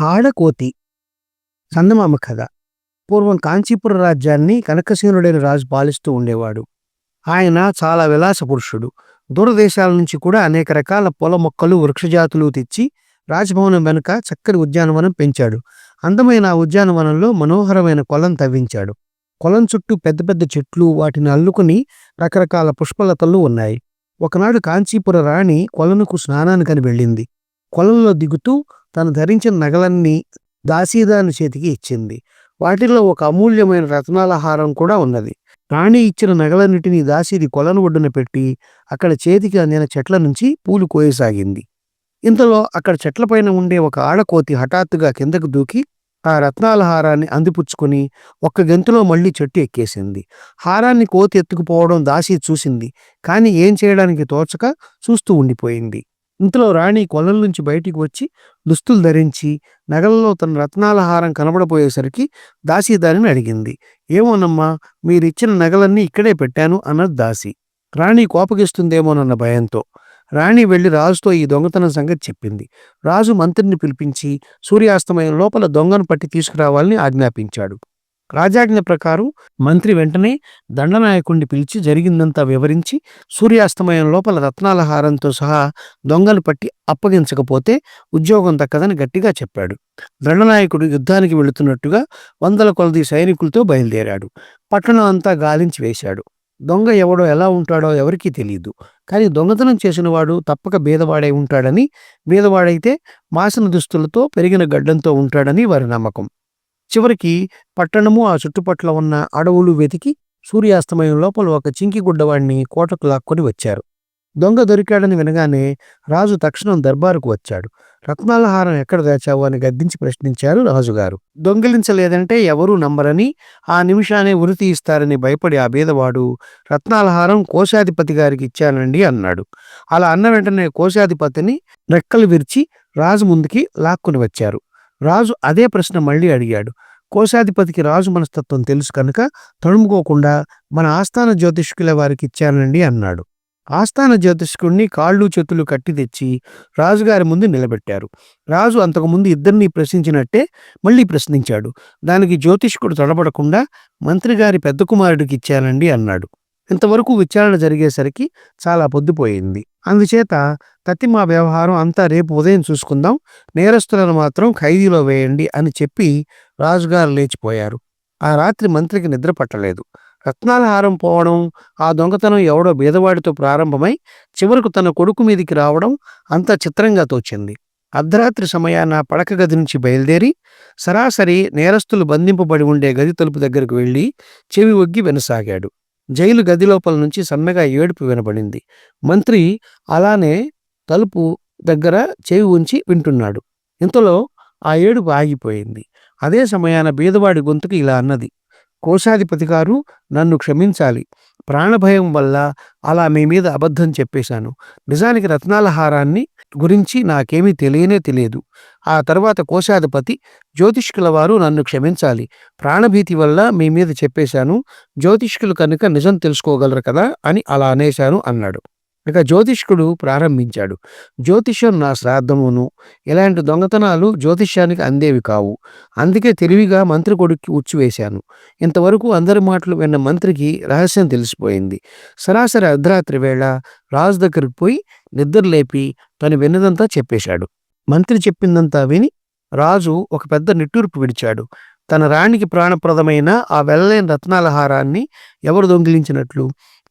ఆడకోతి. చందమామ కథ. పూర్వం కాంచీపుర రాజ్యాన్ని కనకసేనుడైన రాజు పాలిస్తూ ఉండేవాడు. ఆయన చాలా విలాస పురుషుడు దూరదేశాల నుంచి కూడా అనేక రకాల పొల మొక్కలు వృక్షజాతులు తెచ్చి రాజభవనం వెనుక చక్కని ఉద్యానవనం పెంచాడు. అందమైన ఆ ఉద్యానవనంలో మనోహరమైన కొలం తవ్వించాడు. కొలం చుట్టూ పెద్ద పెద్ద చెట్లు వాటిని అల్లుకుని రకరకాల పుష్పలతలు ఉన్నాయి. ఒకనాడు కాంచీపుర రాణి కొలనుకు స్నానానికని వెళ్ళింది. కొలంలో దిగుతూ తను ధరించిన నగలన్నీ దాసీదాని చేతికి ఇచ్చింది. వాటిలో ఒక అమూల్యమైన రత్నాల హారం కూడా ఉన్నది. రాణి ఇచ్చిన నగలన్నిటినీ దాసీది కొలను ఒడ్డున పెట్టి అక్కడ చేతికి అందిన చెట్ల నుంచి పూలు కోయసాగింది. ఇంతలో అక్కడ చెట్లపైన ఉండే ఒక ఆడకోతి హఠాత్తుగా కిందకు దూకి ఆ రత్నాల హారాన్ని అందిపుచ్చుకొని ఒక్క గంతులో మళ్ళీ చెట్టు ఎక్కేసింది. హారాన్ని కోతి ఎత్తుకుపోవడం దాసి చూసింది. కానీ ఏం చేయడానికి తోచక చూస్తూ ఉండిపోయింది. ఇంతలో రాణి కొలం నుంచి బయటికి వచ్చి దుస్తులు ధరించి నగలలో తన రత్నాల హారం కనబడపోయేసరికి దాసి దానిని అడిగింది. ఏమోనమ్మా మీరిచ్చిన నగలన్నీ ఇక్కడే పెట్టాను అన్నది దాసి. రాణి కోపగిస్తుందేమోనన్న భయంతో. రాణి వెళ్ళి రాజుతో ఈ దొంగతనం సంగతి చెప్పింది. రాజు మంత్రిని పిలిపించి సూర్యాస్తమయం లోపల దొంగను పట్టి తీసుకురావాలని ఆజ్ఞాపించాడు. రాజాజ్ఞ ప్రకారం మంత్రి వెంటనే దండనాయకుణ్ణి పిలిచి జరిగిందంతా వివరించి సూర్యాస్తమయం లోపల రత్నాల హారంతో సహా దొంగను పట్టి అప్పగించకపోతే ఉద్యోగం దక్కదని గట్టిగా చెప్పాడు. దండనాయకుడు యుద్ధానికి వెళుతున్నట్టుగా వందల కొలది సైనికులతో బయలుదేరాడు. పట్టణం అంతా గాలించి వేశాడు. దొంగ ఎవడో ఎలా ఉంటాడో ఎవరికీ తెలియదు కానీ దొంగతనం చేసినవాడు తప్పక బీదవాడై ఉంటాడని బీదవాడైతే మాసిన దుస్తులతో పెరిగిన గడ్డంతో ఉంటాడని వారి నమ్మకం. చివరికి పట్టణము ఆ చుట్టుపట్ల ఉన్న అడవులు వెతికి సూర్యాస్తమయం లోపల ఒక చింకి గుడ్డవాడిని కోటకు లాక్కొని వచ్చారు. దొంగ దొరికాడని వినగానే రాజు తక్షణం దర్బారుకు వచ్చాడు. రత్నాల హారం ఎక్కడ దాచావు అని గద్దించి ప్రశ్నించారు రాజుగారు. దొంగిలించలేదంటే ఎవరూ నమ్మరని ఆ నిమిషానే ఉరి తీయిస్తారని భయపడి ఆ బీదవాడు రత్నాల హారం కోశాధిపతి గారికి ఇచ్చానండి అన్నాడు. అలా అన్న వెంటనే కోశాధిపతిని రెక్కలు విరిచి రాజు ముందుకి లాక్కుని వచ్చారు. రాజు అదే ప్రశ్న మళ్ళీ అడిగాడు. కోశాధిపతికి రాజు మనస్తత్వం తెలుసు కనుక తడుముకోకుండా మన ఆస్థాన జ్యోతిష్కుల వారికి ఇచ్చానండి అన్నాడు. ఆస్థాన జ్యోతిష్కుడిని కాళ్ళు చేతులు కట్టి తెచ్చి రాజుగారి ముందు నిలబెట్టారు. రాజు అంతకుముందు ఇద్దరిని ప్రశ్నించినట్టే మళ్ళీ ప్రశ్నించాడు. దానికి జ్యోతిష్కుడు తడబడకుండా మంత్రిగారి పెద్ద కుమారుడికి ఇచ్చానండి అన్నాడు. ఇంతవరకు విచారణ జరిగేసరికి చాలా పొద్దుపోయింది. అందుచేత తతిమా వ్యవహారం అంతా రేపు ఉదయం చూసుకుందాం. నేరస్తులను మాత్రం ఖైదీలో వేయండి అని చెప్పి రాజుగారు లేచిపోయారు. ఆ రాత్రి మంత్రికి నిద్ర పట్టలేదు. రత్నాల హారం పోవడం ఆ దొంగతనం ఎవడో బీదవాడితో ప్రారంభమై చివరకు తన కొడుకు మీదికి రావడం అంత చిత్రంగా తోచింది. అర్ధరాత్రి సమయాన పడక గది నుంచి బయలుదేరి సరాసరి నేరస్తులు బంధింపబడి ఉండే గది తలుపు దగ్గరకు వెళ్ళి చెవి ఒగ్గి వినసాగాడు. జైలు గది లోపల నుంచి సన్నగా ఏడుపు వినబడింది. మంత్రి అలానే తలుపు దగ్గర చెవి ఉంచి వింటున్నాడు. ఇంతలో ఆ ఏడుపు ఆగిపోయింది. అదే సమయాన బీదవాడి గొంతుకు ఇలా అన్నది. కోశాధిపతి గారు నన్ను క్షమించాలి. ప్రాణభయం వల్ల అలా మీ మీద అబద్ధం చెప్పేశాను. నిజానికి రత్నాల హారాన్ని గురించి నాకేమీ తెలియనే తెలియదు. ఆ తర్వాత కోశాధిపతి జ్యోతిష్కుల వారు నన్ను క్షమించాలి. ప్రాణభీతి వల్ల మీ మీద చెప్పేశాను. జ్యోతిష్కులు కనుక నిజం తెలుసుకోగలరు కదా అని అలా అనేశాను అన్నాడు. ఇక జ్యోతిష్కుడు ప్రారంభించాడు. జ్యోతిష్యం నా శ్రాద్ధమును ఇలాంటి దొంగతనాలు జ్యోతిష్యానికి అందేవి కావు. అందుకే తెలివిగా మంత్రి కొడుక్కి ఉచ్చివేశాను. ఇంతవరకు అందరి మాటలు విన్న మంత్రికి రహస్యం తెలిసిపోయింది. సరాసరి అర్ధరాత్రి వేళ రాజు దగ్గరికి పోయి నిద్రలేపి తను విన్నదంతా చెప్పేశాడు. మంత్రి చెప్పిందంతా విని రాజు ఒక పెద్ద నిట్టూర్పు విడిచాడు. తన రాణికి ప్రాణప్రదమైన ఆ వెళ్ళలేని రత్నాల హారాన్ని ఎవరు దొంగిలించినట్లు?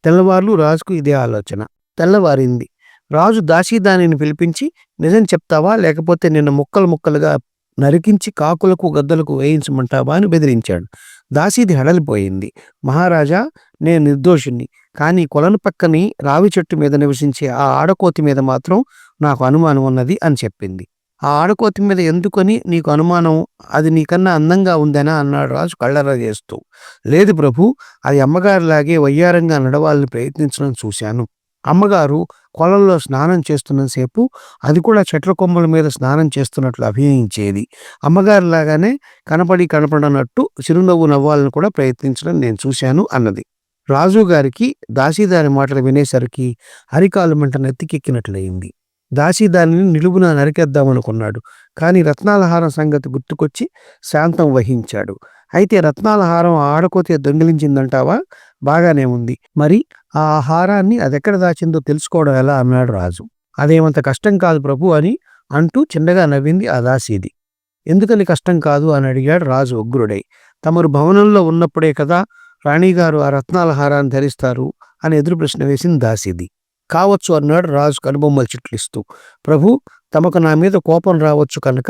తెల్లవార్లు రాజుకు ఇదే ఆలోచన. తెల్లవారింది. రాజు దాసీదానిని పిలిపించి నిజం చెప్తావా? లేకపోతే నిన్న ముక్కలు ముక్కలుగా నరికించి కాకులకు గద్దలకు వేయించమంటావా? అని బెదిరించాడు. దాసీది హడలిపోయింది. మహారాజా నేను నిర్దోషుణ్ణి. కానీ కొలను పక్కని రావి చెట్టు మీద నివసించే ఆ ఆడకోతి మీద మాత్రం నాకు అనుమానం ఉన్నది అని చెప్పింది. ఆ ఆడకోతి మీద ఎందుకని నీకు అనుమానం? అది నీకన్నా అందంగా ఉందనా? అన్నాడు రాజు కళ్ళరా చేస్తూ లేదు ప్రభు అది అమ్మగారిలాగే వయ్యారంగా నడవాలని ప్రయత్నించడం చూశాను. అమ్మగారు కొలంలో స్నానం చేస్తున్నంతసేపు అది కూడా చెట్ల కొమ్మల మీద స్నానం చేస్తున్నట్లు అభినయించేది. అమ్మగారిలాగానే కనపడి కనపడనట్టు చిరునవ్వు నవ్వాలని కూడా ప్రయత్నించడం నేను చూశాను అన్నది. రాజుగారికి దాసీదారి మాటలు వినేసరికి అరికాలు మంట నెత్తికెక్కినట్లయింది. దాసి దానిని నిలువున నరికేద్దామనుకున్నాడు కానీ రత్నాలహారం సంగతి గుర్తుకొచ్చి శాంతం వహించాడు. అయితే రత్నాలహారం ఆడకోతే ఆ దొంగిలించిందంటావా? బాగానే ఉంది. మరి ఆ ఆహారాన్ని అదెక్కడ దాచిందో తెలుసుకోవడం ఎలా? అన్నాడు రాజు. అదేమంత కష్టం కాదు ప్రభు అని అంటూ చిన్నగా నవ్వింది ఆ దాసీది. ఎందుకని కష్టం కాదు? అని అడిగాడు రాజు ఉగ్రుడై. తమరు భవనంలో ఉన్నప్పుడే కదా రాణిగారు ఆ రత్నాల హారాన్ని ధరిస్తారు? అని ఎదురు ప్రశ్న వేసింది దాసీది. కావచ్చు అన్నాడు రాజు కనుబొమ్మలు చిట్లిస్తూ. ప్రభు తమకు నా మీద కోపం రావచ్చు కనుక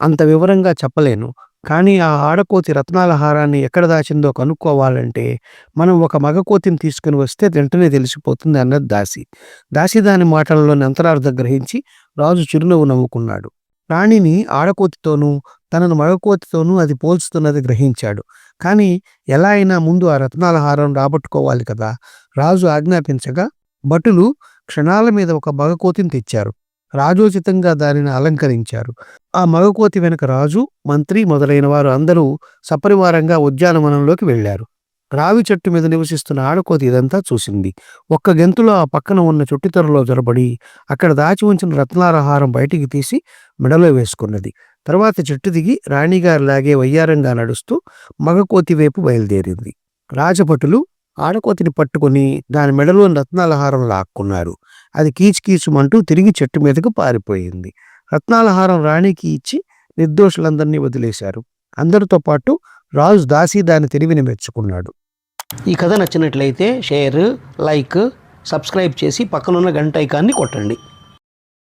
అంత వివరంగా చెప్పలేను. కానీ ఆ ఆడకోతి రత్నాల హారాన్ని ఎక్కడ దాచిందో కనుక్కోవాలంటే మనం ఒక మగకోతిని తీసుకుని వస్తే వెంటనే తెలిసిపోతుంది అన్నది దాసి. దాసి దాని మాటలలోని అంతరార్థం గ్రహించి రాజు చిరునవ్వు నవ్వుకున్నాడు. రాణిని ఆడకోతితోనూ తనను మగకోతితోనూ అది పోల్చుతున్నది గ్రహించాడు. కానీ ఎలా అయినా ముందు ఆ రత్నాల హారం రాబట్టుకోవాలి కదా? రాజు ఆజ్ఞాపించగా భటులు క్షణాల మీద ఒక మగకోతిని తెచ్చారు. రాజోచితంగా దానిని అలంకరించారు. ఆ మగకోతి వెనుక రాజు మంత్రి మొదలైన వారు అందరూ సపరివారంగా ఉద్యానవనంలోకి వెళ్ళారు రావి చెట్టు మీద నివసిస్తున్న ఆడకోతి ఇదంతా చూసింది. ఒక్క గెంతులో ఆ పక్కన ఉన్న చుట్టితరలో జొరబడి అక్కడ దాచి ఉంచిన రత్నాలహారం బయటికి తీసి మెడలో వేసుకున్నది. తర్వాత చెట్టు దిగి రాణిగారు లాగే వయ్యారంగా నడుస్తూ మగకోతి వైపు బయలుదేరింది. రాజభటులు ఆడకోతిని పట్టుకుని దాని మెడలోని రత్నాలహారం లాక్కున్నారు. అది కీచుకీచుమంటూ తిరిగి చెట్టు మీదకు పారిపోయింది. రత్నాలహారం రాణికి ఇచ్చి నిర్దోషులందరినీ వదిలేశారు. అందరితో పాటు రాజు దాసి దాని తెలివిని మెచ్చుకున్నాడు. ఈ కథ నచ్చినట్లయితే షేర్ లైక్ సబ్స్క్రైబ్ చేసి పక్కనున్న గంట ఐకాన్ని కొట్టండి.